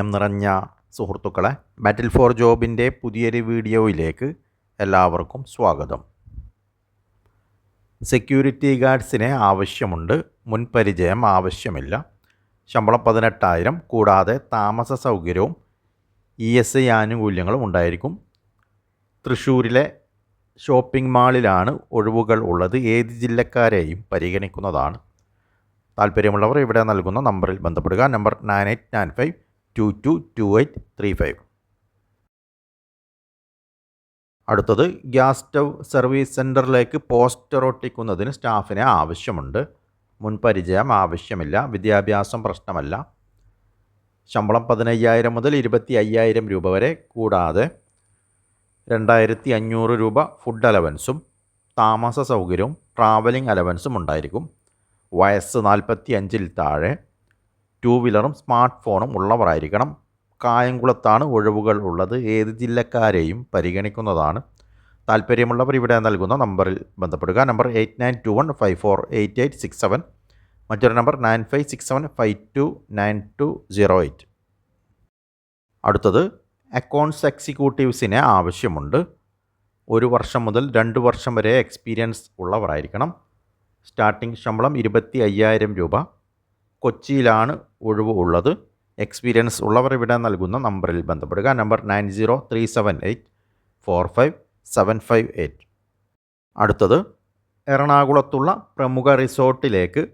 പ്രിയം നിറഞ്ഞ സുഹൃത്തുക്കളെ ബാറ്റിൽ ഫോർ ജോബിന്റെ പുതിയൊരു വീഡിയോയിലേക്ക് എല്ലാവർക്കും സ്വാഗതം. സെക്യൂരിറ്റി ഗാർഡ്സിനെ ആവശ്യമുണ്ട് മുൻപരിചയം ആവശ്യമില്ല. ശമ്പളം പതിനെട്ടായിരം കൂടാതെ താമസ സൗകര്യവും ഇ എസ് ഐ ആനുകൂല്യങ്ങളും ഉണ്ടായിരിക്കും. തൃശ്ശൂരിലെ ഷോപ്പിംഗ് മാളിലാണ് ഒഴിവുകൾ ഉള്ളത്. ഏത് ജില്ലക്കാരെയും പരിഗണിക്കുന്നതാണ്. താല്പര്യമുള്ളവർ ഇവിടെ നൽകുന്ന നമ്പറിൽ ബന്ധപ്പെടുക. Number nine eight nine five അടുത്തത് ഗ്യാസ് സ്റ്റവ് സർവീസ് സെന്ററിലേക്ക് പോസ്റ്റർ ഒട്ടിക്കുന്നതിന് സ്റ്റാഫിനെ ആവശ്യമുണ്ട്. മുൻപരിചയം ആവശ്യമില്ല. വിദ്യാഭ്യാസം പ്രശ്നമല്ല. ശമ്പളം പതിനയ്യായിരം മുതൽ ഇരുപത്തി അയ്യായിരം രൂപ വരെ കൂടാതെ രണ്ടായിരത്തി അഞ്ഞൂറ് രൂപ ഫുഡ് അലവൻസും താമസ സൗകര്യവും ട്രാവലിംഗ് അലവൻസും ഉണ്ടായിരിക്കും. വയസ്സ് നാൽപ്പത്തി അഞ്ചിൽ താഴെ ടൂ വീലറും സ്മാർട്ട് ഫോണും ഉള്ളവരായിരിക്കണം. കായംകുളത്താണ് ഒഴിവുകൾ ഉള്ളത്. ഏത് ജില്ലക്കാരെയും പരിഗണിക്കുന്നതാണ്. താല്പര്യമുള്ളവർ ഇവിടെ നൽകുന്ന നമ്പറിൽ ബന്ധപ്പെടുക. Number eight nine two one five four eight eight six seven. മറ്റൊരു number nine five six seven five two nine two zero eight. അടുത്തത് അക്കൗണ്ട്സ് എക്സിക്യൂട്ടീവ്സിനെ ആവശ്യമുണ്ട്. ഒരു വർഷം മുതൽ രണ്ട് വർഷം വരെ എക്സ്പീരിയൻസ് ഉള്ളവരായിരിക്കണം. സ്റ്റാർട്ടിംഗ് ശമ്പളം ഇരുപത്തി അയ്യായിരം രൂപ. കൊച്ചിയിലാണ് ഒഴിവ് ഉള്ളത്. എക്സ്പീരിയൻസ് ഉള്ളവർ ഇവിടെ നൽകുന്ന നമ്പറിൽ ബന്ധപ്പെടുക. Number nine zero three seven eight four five seven five eight. അടുത്തത് എറണാകുളത്തുള്ള പ്രമുഖ റിസോർട്ടിലേക്ക്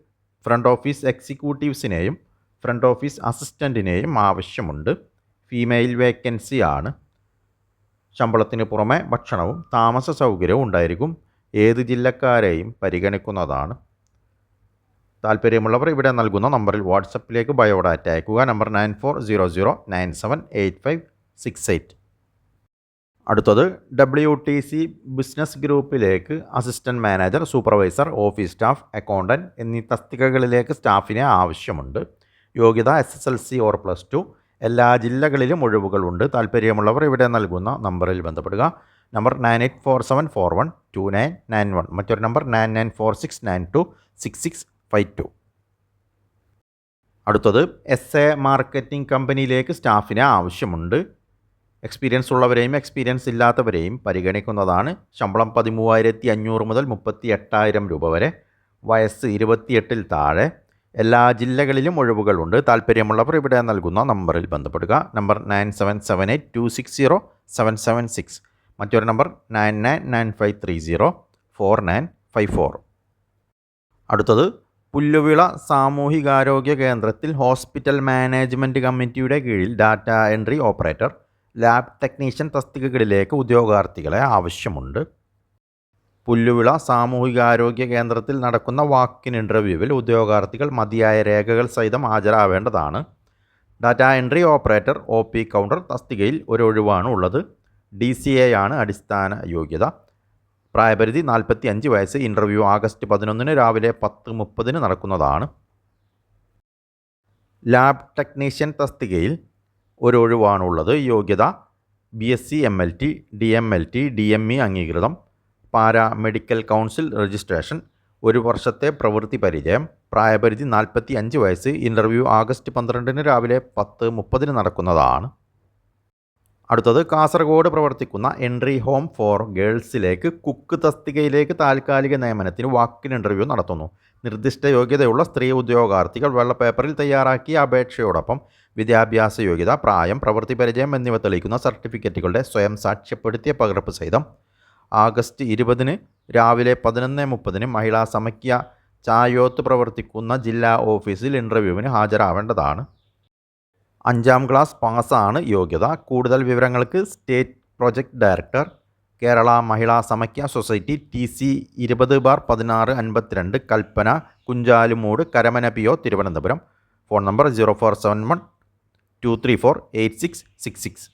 ഫ്രണ്ട് ഓഫീസ് എക്സിക്യൂട്ടീവ്സിനെയും ഫ്രണ്ട് ഓഫീസ് അസിസ്റ്റന്റിനെയും ആവശ്യമുണ്ട്. ഫീമെയിൽ വേക്കൻസി ആണ്. ശമ്പളത്തിന് പുറമെ ഭക്ഷണവും താമസ സൗകര്യവും ഉണ്ടായിരിക്കും. ഏത് ജില്ലക്കാരെയും പരിഗണിക്കുന്നതാണ്. താല്പര്യമുള്ളവർ ഇവിടെ നൽകുന്ന നമ്പറിൽ വാട്സപ്പിലേക്ക് ബയോഡാറ്റ അയക്കുക. Number nine four zero zero nine seven eight five six eight. അടുത്തത് ഡബ്ല്യു ടി സി ബിസിനസ് ഗ്രൂപ്പിലേക്ക് assistant manager supervisor office staff accountant എന്നീ തസ്തികകളിലേക്ക് സ്റ്റാഫിനെ ആവശ്യമുണ്ട്. യോഗ്യത S S L C or plus two. എല്ലാ ജില്ലകളിലും ഒഴിവുകളുണ്ട്. താല്പര്യമുള്ളവർ ഇവിടെ നൽകുന്ന നമ്പറിൽ ബന്ധപ്പെടുക. Number nine eight four seven four one two nine nine one. മറ്റൊരു number nine nine four six nine two six six five two. അടുത്തത് എസ് എ മാർക്കറ്റിംഗ് കമ്പനിയിലേക്ക് സ്റ്റാഫിനെ ആവശ്യമുണ്ട്. എക്സ്പീരിയൻസ് ഉള്ളവരെയും എക്സ്പീരിയൻസ് ഇല്ലാത്തവരെയും പരിഗണിക്കുന്നതാണ്. ശമ്പളം പതിമൂവായിരത്തി അഞ്ഞൂറ് മുതൽ മുപ്പത്തി എട്ടായിരം രൂപ വരെ. വയസ്സ് ഇരുപത്തിയെട്ടിൽ താഴെ. എല്ലാ ജില്ലകളിലും ഒഴിവുകളുണ്ട്. താല്പര്യമുള്ളവർ ഇവിടെ നൽകുന്ന നമ്പറിൽ ബന്ധപ്പെടുക. Number nine seven seven eight two six zero seven seven six. മറ്റൊരു number nine nine nine five three zero four nine five four. അടുത്തത് പുല്ലുവിള സാമൂഹികാരോഗ്യ കേന്ദ്രത്തിൽ ഹോസ്പിറ്റൽ മാനേജ്മെന്റ് കമ്മിറ്റിയുടെ കീഴിൽ data entry operator lab technician തസ്തികകളിലേക്ക് ഉദ്യോഗാർത്ഥികളെ ആവശ്യമുണ്ട്. പുല്ലുവിള സാമൂഹികാരോഗ്യ കേന്ദ്രത്തിൽ നടക്കുന്ന വാക്കിൻ ഇന്റർവ്യൂവിൽ ഉദ്യോഗാർത്ഥികൾ മതിയായ രേഖകൾ സഹിതം ഹാജരാവേണ്ടതാണ്. Data entry operator O P counter തസ്തികയിൽ ഒരു ഒഴിവാണ് ഉള്ളത്. ഡി സി എ ആണ് അടിസ്ഥാന യോഗ്യത. പ്രായപരിധി നാൽപ്പത്തി അഞ്ച് വയസ്സ്. ഇന്റർവ്യൂ ആഗസ്റ്റ് പതിനൊന്നിന് രാവിലെ പത്ത് മുപ്പതിന് നടക്കുന്നതാണ്. ലാബ് ടെക്നീഷ്യൻ തസ്തികയിൽ ഒരു ഒഴിവാണുള്ളത് യോഗ്യത B S C M L T D M L T D M E അംഗീകൃതം. Paramedical council registration ഒരു വർഷത്തെ പ്രവൃത്തി പരിചയം. പ്രായപരിധി നാൽപ്പത്തി അഞ്ച് വയസ്സ്. ഇന്റർവ്യൂ ആഗസ്റ്റ് പന്ത്രണ്ടിന് രാവിലെ പത്ത് മുപ്പതിന് നടക്കുന്നതാണ്. അടുത്തത് കാസർഗോഡ് പ്രവർത്തിക്കുന്ന എൻട്രി ഹോം ഫോർ ഗേൾസിലേക്ക് കുക്ക് തസ്തികയിലേക്ക് താൽക്കാലിക നിയമനത്തിന് വാക്കിൻ ഇന്റർവ്യൂ നടത്തുന്നു. നിർദ്ദിഷ്ട യോഗ്യതയുള്ള സ്ത്രീ ഉദ്യോഗാർത്ഥികൾ വെള്ളപ്പേപ്പറിൽ തയ്യാറാക്കിയ അപേക്ഷയോടൊപ്പം വിദ്യാഭ്യാസ യോഗ്യത പ്രായം പ്രവൃത്തി പരിചയം എന്നിവ തെളിയിക്കുന്ന സർട്ടിഫിക്കറ്റുകളുടെ സ്വയം സാക്ഷ്യപ്പെടുത്തിയ പകർപ്പ് സഹിതം ആഗസ്റ്റ് ഇരുപതിന് രാവിലെ പതിനൊന്ന് മുപ്പതിന് മഹിളാ സമക്യ ചായോത്ത് പ്രവർത്തിക്കുന്ന ജില്ലാ ഓഫീസിൽ ഇന്റർവ്യൂവിന് ഹാജരാവേണ്ടതാണ്. അഞ്ചാം ക്ലാസ് പാസ്സാണ് യോഗ്യത. കൂടുതൽ വിവരങ്ങൾക്ക് state project director Kerala Mahila Samakhya society T C ഇരുപത് ബാർ പതിനാറ് അൻപത്തിരണ്ട് Kalpana Kunchalumoodu Karamana P O Thiruvananthapuram. Phone number zero four seven one two three four eight six six six.